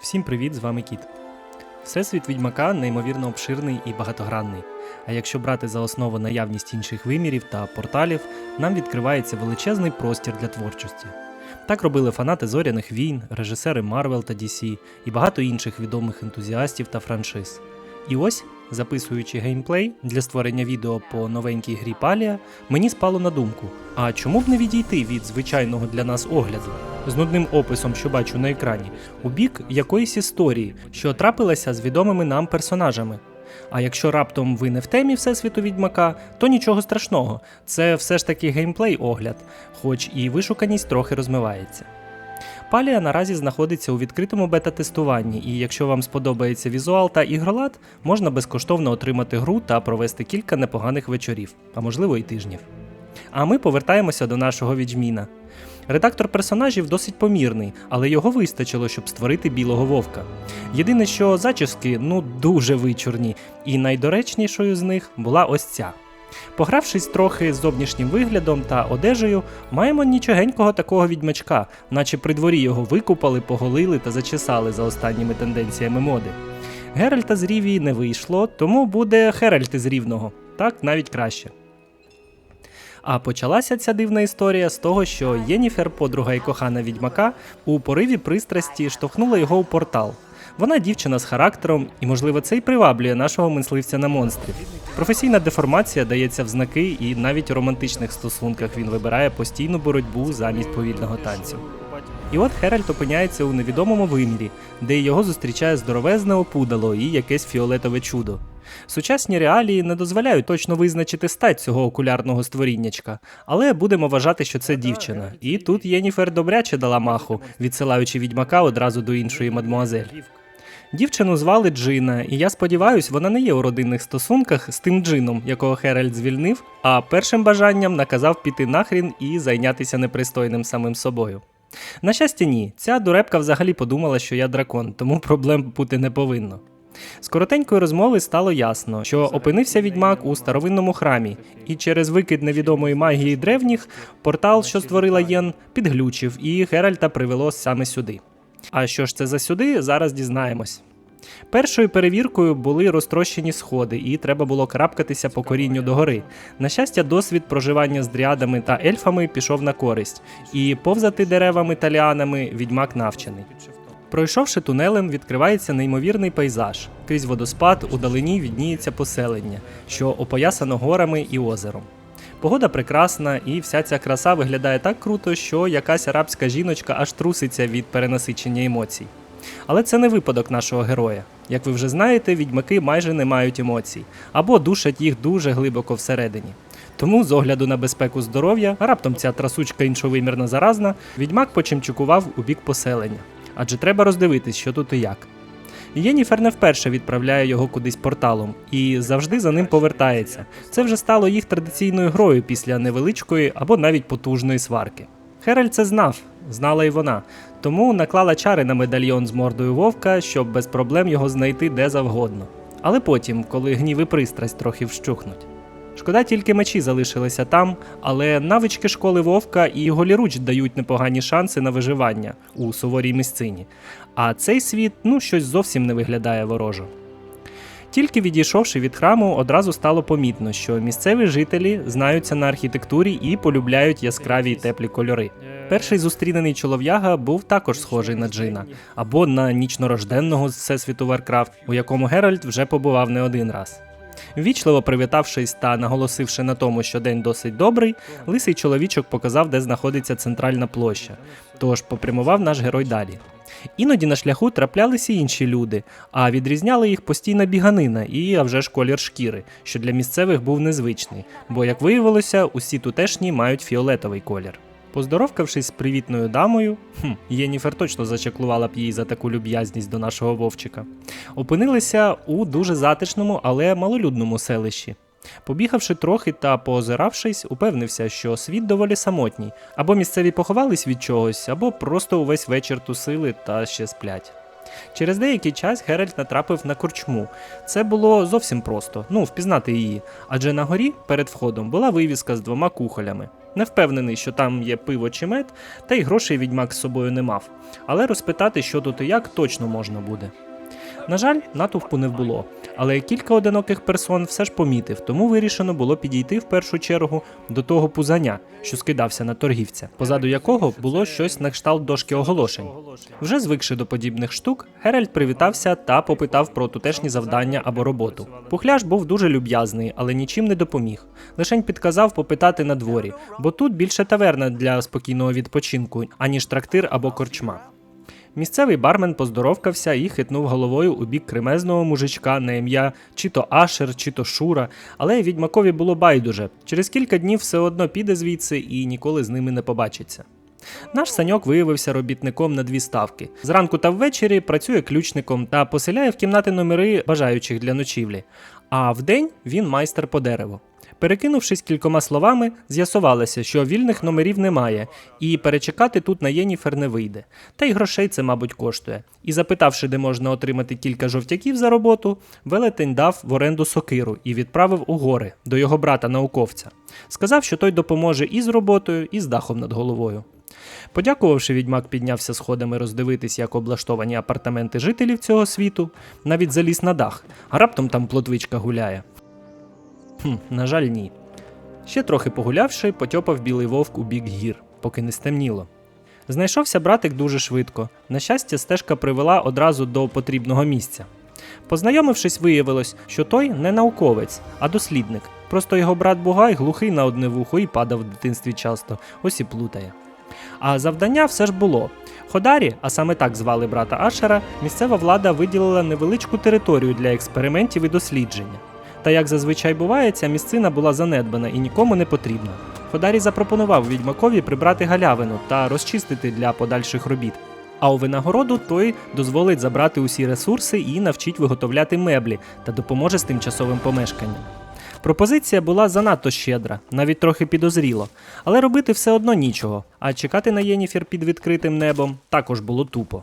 Всім привіт, з вами Кіт. Всесвіт відьмака неймовірно обширний і багатогранний. А якщо брати за основу наявність інших вимірів та порталів, нам відкривається величезний простір для творчості. Так робили фанати зоряних війн, режисери Марвел та DC і багато інших відомих ентузіастів та франшиз. І ось, записуючи геймплей для створення відео по новенькій грі Палія, мені спало на думку: а чому б не відійти від звичайного для нас огляду з нудним описом, що бачу на екрані, у бік якоїсь історії, що трапилася з відомими нам персонажами. А якщо раптом ви не в темі Всесвіту Відьмака, то нічого страшного, це все ж таки геймплей-огляд, хоч і вишуканість трохи розмивається. Палія наразі знаходиться у відкритому бета-тестуванні, і якщо вам сподобається візуал та ігролад, можна безкоштовно отримати гру та провести кілька непоганих вечорів, а можливо і тижнів. А ми повертаємося до нашого відьміна. Редактор персонажів досить помірний, але його вистачило, щоб створити білого вовка. Єдине, що зачіски ну дуже вичурні, і найдоречнішою з них була ось ця. Погравшись трохи з зовнішнім виглядом та одежею, маємо нічогенького такого відьмачка, наче при дворі його викупали, поголили та зачесали за останніми тенденціями моди. Геральта з Рівії не вийшло, тому буде Херальт із Рівного, так навіть краще. А почалася ця дивна історія з того, що Єніфер, подруга і кохана відьмака, у пориві пристрасті штовхнула його у портал. Вона дівчина з характером, і, можливо, це й приваблює нашого мисливця на монстрів. Професійна деформація дається в знаки, і навіть у романтичних стосунках він вибирає постійну боротьбу замість повільного танцю. І от Херальт опиняється у невідомому вимірі, де його зустрічає здоровезне опудало і якесь фіолетове чудо. Сучасні реалії не дозволяють точно визначити стать цього окулярного створіннячка, але будемо вважати, що це дівчина. І тут Єніфер добряче дала маху, відсилаючи відьмака одразу до іншої мадмуазель. Дівчину звали Джина, і я сподіваюся, вона не є у родинних стосунках з тим джином, якого Херальд звільнив, а першим бажанням наказав піти нахрін і зайнятися непристойним самим собою. На щастя, ні, ця дурепка взагалі подумала, що я дракон, тому проблем бути не повинно. З коротенької розмови стало ясно, що опинився відьмак у старовинному храмі, і через викид невідомої магії древніх портал, що створила Єн, підглючив, і Геральта привело саме сюди. А що ж це за сюди, зараз дізнаємось. Першою перевіркою були розтрощені сходи, і треба було крапкатися по корінню догори. На щастя, досвід проживання з дріадами та ельфами пішов на користь, і повзати деревами та ліанами відьмак навчений. Пройшовши тунелем, відкривається неймовірний пейзаж. Крізь водоспад у далині відніється поселення, що опоясано горами і озером. Погода прекрасна, і вся ця краса виглядає так круто, що якась арабська жіночка аж труситься від перенасичення емоцій. Але це не випадок нашого героя. Як ви вже знаєте, відьмаки майже не мають емоцій або душать їх дуже глибоко всередині. Тому, з огляду на безпеку здоров'я, а раптом ця трасучка іншовимірна заразна, відьмак почимчукував у бік поселення. Адже треба роздивитись, що тут і як. Єніфер не вперше відправляє його кудись порталом і завжди за ним повертається. Це вже стало їх традиційною грою після невеличкої або навіть потужної сварки. Херальд це знав, знала і вона, тому наклала чари на медальйон з мордою вовка, щоб без проблем його знайти де завгодно. Але потім, коли гнів і пристрасть трохи вщухнуть. Шкода, тільки мечі залишилися там, але навички школи вовка і голіруч дають непогані шанси на виживання у суворій місцині. А цей світ ну щось зовсім не виглядає ворожо. Тільки відійшовши від храму, одразу стало помітно, що місцеві жителі знаються на архітектурі і полюбляють яскраві й теплі кольори. Перший зустрінений чолов'яга був також схожий на Джина або на нічнорожденного з всесвіту Варкрафт, у якому Геральт вже побував не один раз. Ввічливо привітавшись та наголосивши на тому, що день досить добрий, лисий чоловічок показав, де знаходиться центральна площа. Тож попрямував наш герой далі. Іноді на шляху траплялися інші люди, а відрізняли їх постійна біганина і а вже ж колір шкіри, що для місцевих був незвичний, бо, як виявилося, усі тутешні мають фіолетовий колір. Поздоровкавшись з привітною дамою, хм, Єніфер точно зачаклувала б їй за таку люб'язність до нашого вовчика, опинилися у дуже затишному, але малолюдному селищі. Побігавши трохи та поозиравшись, упевнився, що світ доволі самотній, або місцеві поховались від чогось, або просто увесь вечір тусили та ще сплять. Через деякий час Геральт натрапив на корчму. Це було зовсім просто, ну, впізнати її, адже на горі перед входом була вивіска з двома кухолями. Не впевнений, що там є пиво чи мед, та й грошей відьмак з собою не мав. Але розпитати, що тут і як, точно можна буде. На жаль, натовпу не було, але кілька одиноких персон все ж помітив, тому вирішено було підійти в першу чергу до того пузаня, що скидався на торгівця, позаду якого було щось на кшталт дошки оголошень. Вже звикши до подібних штук, Геральт привітався та попитав про тутешні завдання або роботу. Пухляш був дуже люб'язний, але нічим не допоміг. Лишень підказав попитати на дворі, бо тут більше таверна для спокійного відпочинку, аніж трактир або корчма. Місцевий бармен поздоровкався і хитнув головою у бік кремезного мужичка на ім'я чи то Ашер, чи то Шура, але відьмакові було байдуже. Через кілька днів все одно піде звідси і ніколи з ними не побачиться. Наш саньок виявився робітником на дві ставки. Зранку та ввечері працює ключником та поселяє в кімнати номери бажаючих для ночівлі. А вдень він майстер по дереву. Перекинувшись кількома словами, з'ясувалося, що вільних номерів немає, і перечекати тут на Єніфер не вийде. Та й грошей це, мабуть, коштує. І запитавши, де можна отримати кілька жовтяків за роботу, велетень дав в оренду сокиру і відправив у гори до його брата науковця. Сказав, що той допоможе і з роботою, і з дахом над головою. Подякувавши, відьмак піднявся сходами роздивитись, як облаштовані апартаменти жителів цього світу, навіть заліз на дах, а раптом там плотвичка гуляє. Хм, на жаль, ні. Ще трохи погулявши, потьопав білий вовк у бік гір, поки не стемніло. Знайшовся братик дуже швидко. На щастя, стежка привела одразу до потрібного місця. Познайомившись, виявилось, що той не науковець, а дослідник. Просто його брат Бугай глухий на одне вухо і падав в дитинстві часто, ось і плутає. А завдання все ж було. Ходарі, а саме так звали брата Ашера, місцева влада виділила невеличку територію для експериментів і дослідження. Та як зазвичай буває, ця місцина була занедбана і нікому не потрібна. Ходарі запропонував відьмакові прибрати галявину та розчистити для подальших робіт. А у винагороду той дозволить забрати усі ресурси і навчить виготовляти меблі та допоможе з тимчасовим помешканням. Пропозиція була занадто щедра, навіть трохи підозріло, але робити все одно нічого, а чекати на Єніфір під відкритим небом також було тупо.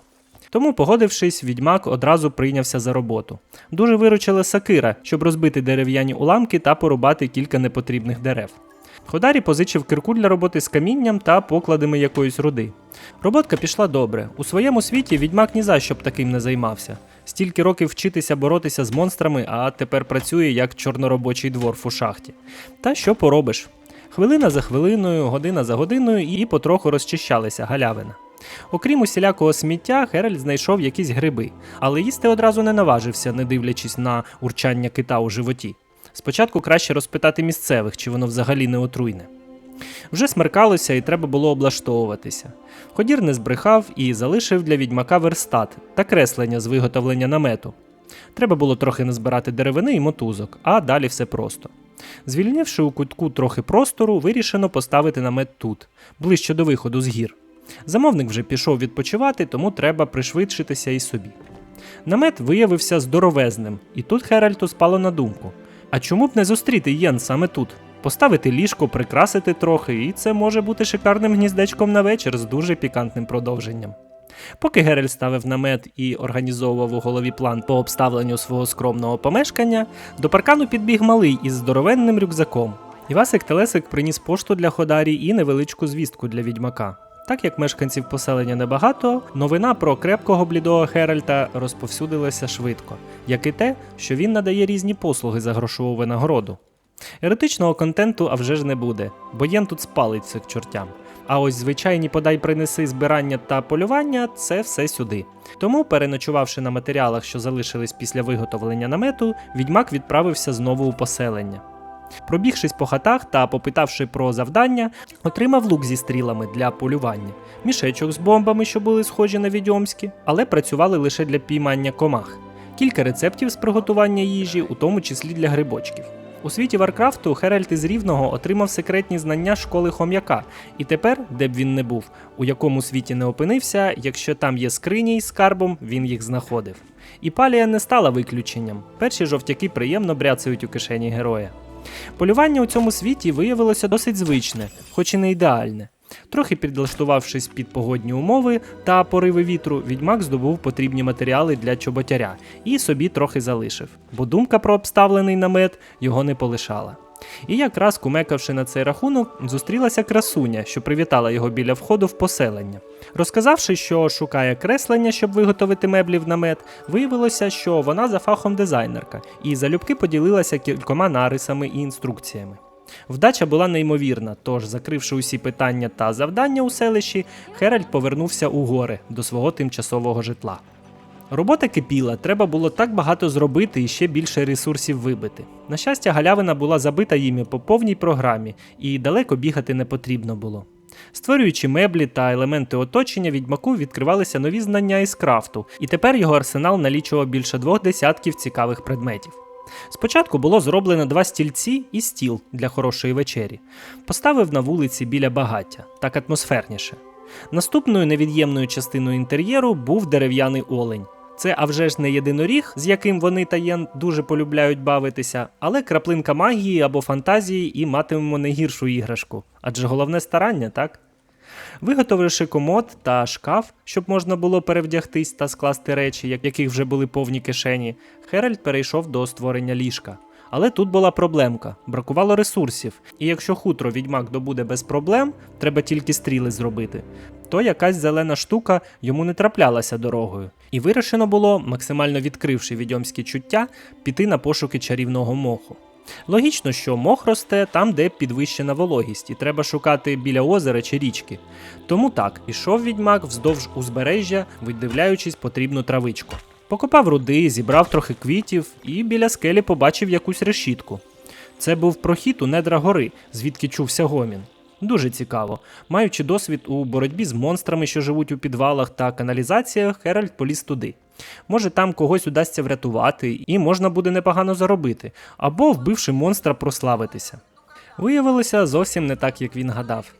Тому, погодившись, відьмак одразу прийнявся за роботу. Дуже виручила сакира, щоб розбити дерев'яні уламки та порубати кілька непотрібних дерев. Ходарі позичив кирку для роботи з камінням та покладами якоїсь руди. Роботка пішла добре. У своєму світі відьмак ні за що б таким не займався. Стільки років вчитися боротися з монстрами, а тепер працює як чорноробочий дворф у шахті. Та що поробиш? Хвилина за хвилиною, година за годиною і потроху розчищалися галявина. Окрім усілякого сміття, Геральт знайшов якісь гриби, але їсти одразу не наважився, не дивлячись на урчання кита у животі. Спочатку краще розпитати місцевих, чи воно взагалі не отруйне. Вже смеркалося і треба було облаштовуватися. Ходір не збрехав і залишив для відьмака верстат та креслення з виготовлення намету. Треба було трохи назбирати деревини і мотузок, а далі все просто. Звільнивши у кутку трохи простору, вирішено поставити намет тут, ближче до виходу з гір. Замовник вже пішов відпочивати, тому треба пришвидшитися і собі. Намет виявився здоровезним, і тут Херальту спало на думку. А чому б не зустріти Єн саме тут? Поставити ліжко, прикрасити трохи, і це може бути шикарним гніздечком на вечір з дуже пікантним продовженням. Поки Геральт ставив намет і організовував у голові план по обставленню свого скромного помешкання, до паркану підбіг малий із здоровенним рюкзаком. Івасик Телесик приніс пошту для Ходарі і невеличку звістку для відьмака. Так як мешканців поселення небагато, новина про крепкого блідого Геральта розповсюдилася швидко, як і те, що він надає різні послуги за грошову винагороду. Еретичного контенту а вже ж не буде, бо єн тут спалить цих чортям. А ось звичайні подай принеси збирання та полювання це все сюди. Тому, переночувавши на матеріалах, що залишились після виготовлення намету, відьмак відправився знову у поселення. Пробігшись по хатах та попитавши про завдання, отримав лук зі стрілами для полювання, мішечок з бомбами, що були схожі на відьомські, але працювали лише для піймання комах, кілька рецептів з приготування їжі, у тому числі для грибочків. У світі Варкрафту Херальт із Рівного отримав секретні знання школи хом'яка, і тепер, де б він не був, у якому світі не опинився, якщо там є скрині із скарбом, він їх знаходив. І палія не стала виключенням. Перші жовтяки приємно бряцають у кишені героя. Полювання у цьому світі виявилося досить звичне, хоч і не ідеальне. Трохи підлаштувавшись під погодні умови та пориви вітру, відьмак здобув потрібні матеріали для чоботяря і собі трохи залишив, бо думка про обставлений намет його не полишала. І якраз кумекавши на цей рахунок, зустрілася красуня, що привітала його біля входу в поселення. Розказавши, що шукає креслення, щоб виготовити меблі в намет, виявилося, що вона за фахом дизайнерка, і залюбки поділилася кількома нарисами і інструкціями. Вдача була неймовірна, тож, закривши усі питання та завдання у селищі, Херальд повернувся у гори до свого тимчасового житла. Робота кипіла, треба було так багато зробити і ще більше ресурсів вибити. На щастя, галявина була забита їми по повній програмі, і далеко бігати не потрібно було. Створюючи меблі та елементи оточення, відьмаку відкривалися нові знання із крафту, і тепер його арсенал налічував більше двох десятків цікавих предметів. Спочатку було зроблено два стільці і стіл для хорошої вечері. Поставив на вулиці біля багаття, так атмосферніше. Наступною невід'ємною частиною інтер'єру був дерев'яний олень. Це а вже ж не єдиноріг, з яким вони та Єн дуже полюбляють бавитися, але краплинка магії або фантазії і матимемо не гіршу іграшку. Адже головне старання, так? Виготовивши комод та шкаф, щоб можна було перевдягтись та скласти речі, як- яких вже були повні кишені, Херальд перейшов до створення ліжка. Але тут була проблемка: бракувало ресурсів, і якщо хутро відьмак добуде без проблем, треба тільки стріли зробити, то якась зелена штука йому не траплялася дорогою. І вирішено було, максимально відкривши відьомські чуття, піти на пошуки чарівного моху. Логічно, що мох росте там, де підвищена вологість, і треба шукати біля озера чи річки. Тому так, ішов відьмак вздовж узбережжя, видивляючись потрібну травичку. Покопав руди, зібрав трохи квітів і біля скелі побачив якусь решітку. Це був прохід у недра гори, звідки чувся гомін. Дуже цікаво. Маючи досвід у боротьбі з монстрами, що живуть у підвалах та каналізаціях, Херальд поліз туди. Може, там когось удасться врятувати, і можна буде непогано заробити, або, вбивши монстра, прославитися. Виявилося зовсім не так, як він гадав.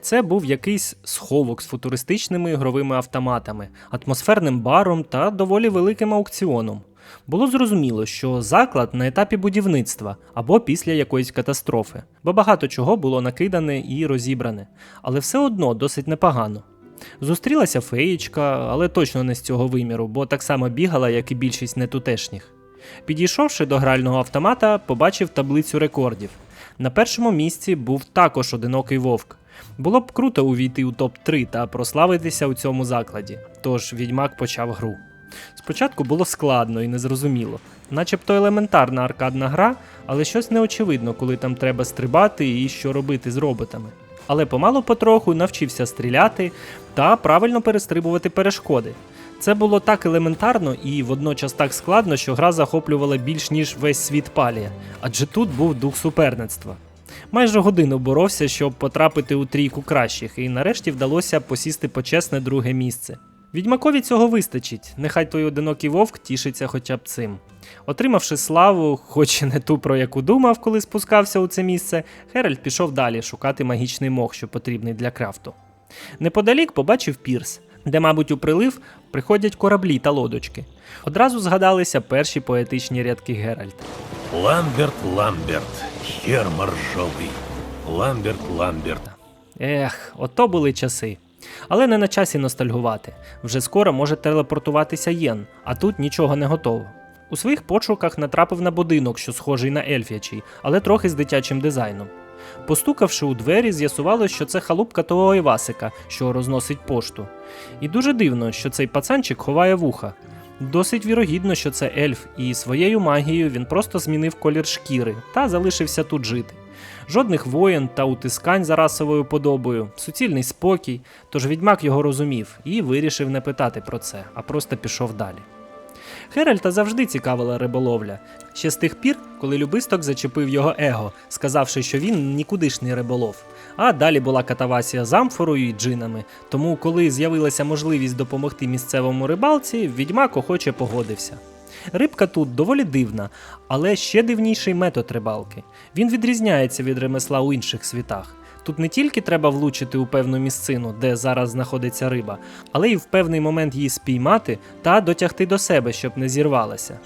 Це був якийсь сховок з футуристичними ігровими автоматами, атмосферним баром та доволі великим аукціоном. Було зрозуміло, що заклад на етапі будівництва або після якоїсь катастрофи, бо багато чого було накидане і розібране, але все одно досить непогано. Зустрілася феєчка, але точно не з цього виміру, бо так само бігала, як і більшість нетутешніх. Підійшовши до грального автомата, побачив таблицю рекордів. На першому місці був також одинокий вовк. Було б круто увійти у топ-3 та прославитися у цьому закладі, тож відьмак почав гру. Спочатку було складно і незрозуміло, начебто елементарна аркадна гра, але щось неочевидно, коли там треба стрибати і що робити з роботами. Але помалу потроху навчився стріляти та правильно перестрибувати перешкоди. Це було так елементарно і водночас так складно, що гра захоплювала більш ніж весь світ палія, адже тут був дух суперництва. Майже годину боровся, щоб потрапити у трійку кращих, і нарешті вдалося посісти почесне друге місце. Відьмакові цього вистачить, нехай той одинокий вовк тішиться хоча б цим. Отримавши славу, хоч і не ту, про яку думав, коли спускався у це місце, Херальд пішов далі шукати магічний мох, що потрібний для крафту. Неподалік побачив пірс, де, мабуть, у прилив приходять кораблі та лодочки. Одразу згадалися перші поетичні рядки Геральта. Ламберт, Ламберт, хер моржовий. Ламберт, Ламберт. Ех, ото були часи. Але не на часі ностальгувати. Вже скоро може телепортуватися Єн, а тут нічого не готово. У своїх пошуках натрапив на будинок, що схожий на ельф'ячий, але трохи з дитячим дизайном. Постукавши у двері, з'ясувалося, що це халупка того Івасика, що розносить пошту. І дуже дивно, що цей пацанчик ховає вуха. Досить вірогідно, що це ельф, і своєю магією він просто змінив колір шкіри та залишився тут жити. Жодних воєн та утискань за расовою подобою, суцільний спокій, тож відьмак його розумів і вирішив не питати про це, а просто пішов далі. Херальта завжди цікавила риболовля. Ще з тих пір, коли любисток зачепив його его, сказавши, що він нікудишній риболов. А далі була катавасія з амфорою і джинами. Тому, коли з'явилася можливість допомогти місцевому рибалці, відьмак охоче погодився. Рибка тут доволі дивна, але ще дивніший метод рибалки. Він відрізняється від ремесла у інших світах. Тут не тільки треба влучити у певну місцину, де зараз знаходиться риба, але й в певний момент її спіймати та дотягти до себе, щоб не зірвалася.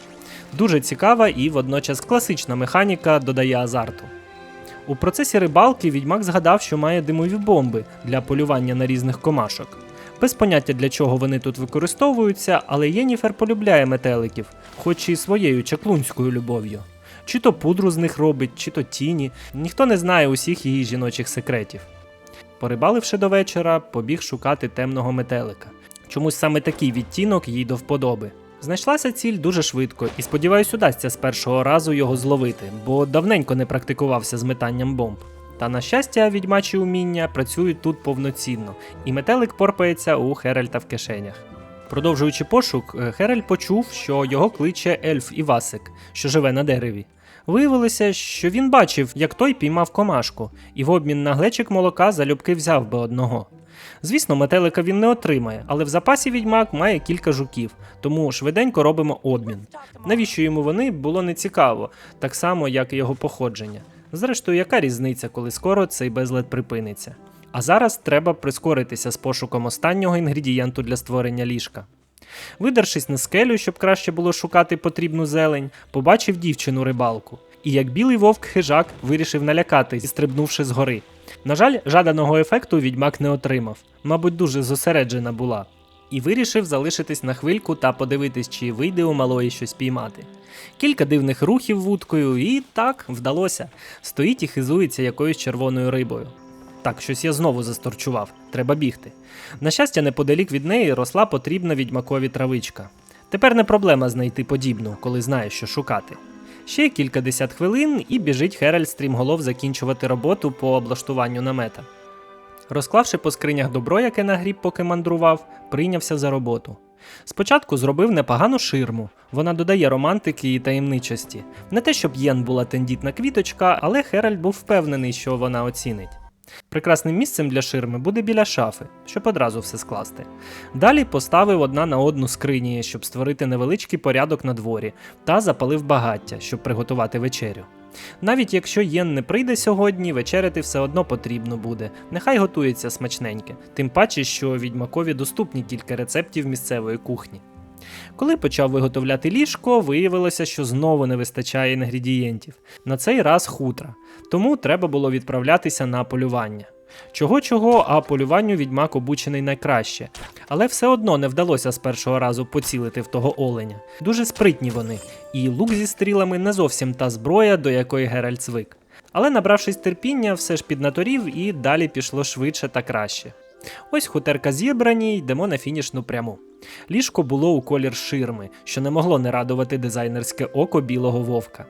Дуже цікава і водночас класична механіка додає азарту. У процесі рибалки відьмак згадав, що має димові бомби для полювання на різних комашок. Без поняття для чого вони тут використовуються, але Єніфер полюбляє метеликів, хоч і своєю чаклунською любов'ю. Чи то пудру з них робить, чи то тіні. Ніхто не знає усіх її жіночих секретів. Порибаливши до вечора, побіг шукати темного метелика. Чомусь саме такий відтінок їй до вподоби. Знайшлася ціль дуже швидко, і сподіваюсь, удасться з першого разу його зловити, бо давненько не практикувався з метанням бомб. Та на щастя, відьмачі уміння працюють тут повноцінно, і метелик порпається у Херальта в кишенях. Продовжуючи пошук, е, Херальд почув, що його кличе ельф Івасик, що живе на дереві. Виявилося, що він бачив, як той піймав комашку, і в обмін на глечик молока залюбки взяв би одного. Звісно, метелика він не отримає, але в запасі відьмак має кілька жуків, тому швиденько робимо обмін. Навіщо йому вони було нецікаво, так само, як і його походження. Зрештою, яка різниця, коли скоро цей безлад припиниться? А зараз треба прискоритися з пошуком останнього інгредієнту для створення ліжка. Видершись на скелю, щоб краще було шукати потрібну зелень, побачив дівчину рибалку. І як білий вовк хижак вирішив налякати, зістрибнувши з гори. На жаль, жаданого ефекту відьмак не отримав, мабуть, дуже зосереджена була. І вирішив залишитись на хвильку та подивитись, чи вийде у малої щось піймати. Кілька дивних рухів вудкою, і так вдалося. Стоїть і хизується якоюсь червоною рибою. Так, щось я знову засторчував, треба бігти. На щастя, неподалік від неї росла потрібна відьмакові травичка. Тепер не проблема знайти подібну, коли знаєш, що шукати. Ще кількадесят хвилин і біжить Херальд стрімголов закінчувати роботу по облаштуванню намета. Розклавши по скринях добро, яке нагріб, поки мандрував, прийнявся за роботу. Спочатку зробив непогану ширму, вона додає романтики і таємничості. Не те, щоб Єн була тендітна квіточка, але Херальд був впевнений, що вона оцінить. Прекрасним місцем для ширми буде біля шафи, щоб одразу все скласти. Далі поставив одна на одну скрині, щоб створити невеличкий порядок на дворі, та запалив багаття, щоб приготувати вечерю. Навіть якщо Єн не прийде сьогодні, вечеряти все одно потрібно буде. Нехай готується смачненьке, тим паче, що відьмакові доступні кілька рецептів місцевої кухні. Коли почав виготовляти ліжко, виявилося, що знову не вистачає інгредієнтів. На цей раз хутра, тому треба було відправлятися на полювання. Чого чого, а полюванню відьмак обучений найкраще. Але все одно не вдалося з першого разу поцілити в того оленя. Дуже спритні вони, і лук зі стрілами не зовсім та зброя, до якої Геральт звик. Але набравшись терпіння, все ж піднаторів і далі пішло швидше та краще. Ось хутерка зібрані, йдемо на фінішну пряму. Ліжко було у колір ширми, що не могло не радувати дизайнерське око білого вовка.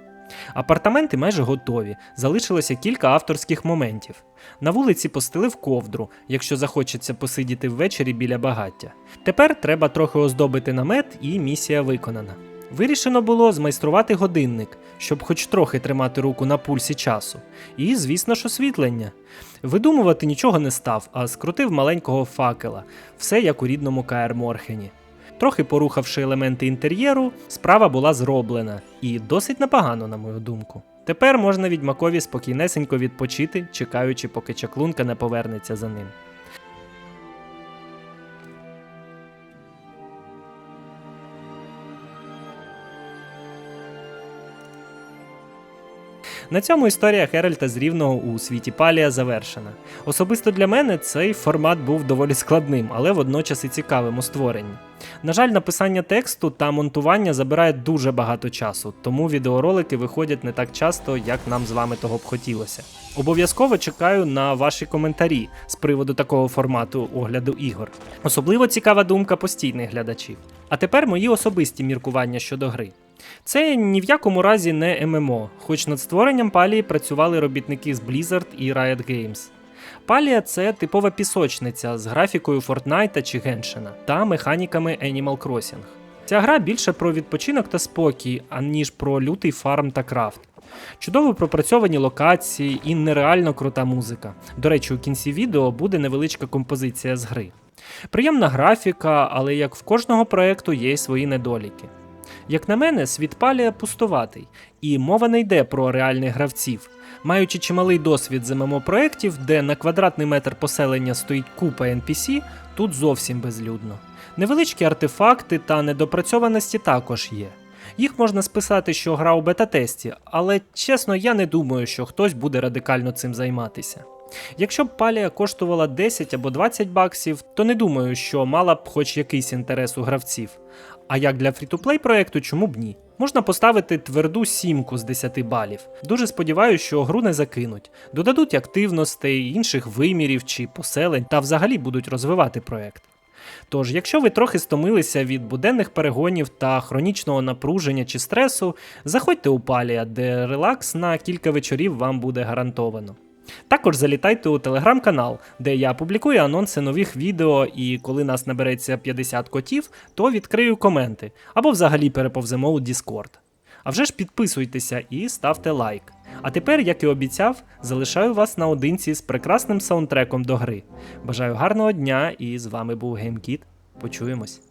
Апартаменти майже готові, залишилося кілька авторських моментів. На вулиці постелив ковдру, якщо захочеться посидіти ввечері біля багаття. Тепер треба трохи оздобити намет, і місія виконана. Вирішено було змайструвати годинник, щоб хоч трохи тримати руку на пульсі часу. І, звісно ж, освітлення. Видумувати нічого не став, а скрутив маленького факела, все як у рідному Каер Морхені. Трохи порухавши елементи інтер'єру, справа була зроблена і досить непогано, на мою думку. Тепер можна відьмакові спокійнесенько відпочити, чекаючи, поки чаклунка не повернеться за ним. На цьому історія Херальта з Рівного у світі Палія завершена. Особисто для мене цей формат був доволі складним, але водночас і цікавим у створенні. На жаль, написання тексту та монтування забирає дуже багато часу, тому відеоролики виходять не так часто, як нам з вами того б хотілося. Обов'язково чекаю на ваші коментарі з приводу такого формату огляду ігор. Особливо цікава думка постійних глядачів. А тепер мої особисті міркування щодо гри. Це ні в якому разі не ММО, хоч над створенням Палії працювали робітники з Blizzard і Riot Games. Палія це типова пісочниця з графікою Fortnite чи Геншина та механіками Animal Crossing. Ця гра більше про відпочинок та спокій, аніж про лютий фарм та крафт. Чудово пропрацьовані локації і нереально крута музика. До речі, у кінці відео буде невеличка композиція з гри. Приємна графіка, але як в кожного проекту є й свої недоліки. Як на мене, світ Палія пустуватий, і мова не йде про реальних гравців. Маючи чималий досвід з ММО проєктів, де на квадратний метр поселення стоїть купа NPC, тут зовсім безлюдно. Невеличкі артефакти та недопрацьованості також є. Їх можна списати, що гра у бета-тесті, але чесно, я не думаю, що хтось буде радикально цим займатися. Якщо б палія коштувала 10 або 20 баксів, то не думаю, що мала б хоч якийсь інтерес у гравців. А як для фрі-то-плей проекту, чому б ні? Можна поставити тверду сімку з 10 балів. Дуже сподіваюся, що гру не закинуть, додадуть активностей, інших вимірів чи поселень та взагалі будуть розвивати проект. Тож, якщо ви трохи стомилися від буденних перегонів та хронічного напруження чи стресу, заходьте у Палія, де релакс на кілька вечорів вам буде гарантовано. Також залітайте у телеграм-канал, де я публікую анонси нових відео, і коли нас набереться 50 котів, то відкрию коменти або взагалі переповземо у Discord. А вже ж підписуйтеся і ставте лайк. А тепер, як і обіцяв, залишаю вас наодинці з прекрасним саундтреком до гри. Бажаю гарного дня і з вами був GameKit. Почуємось.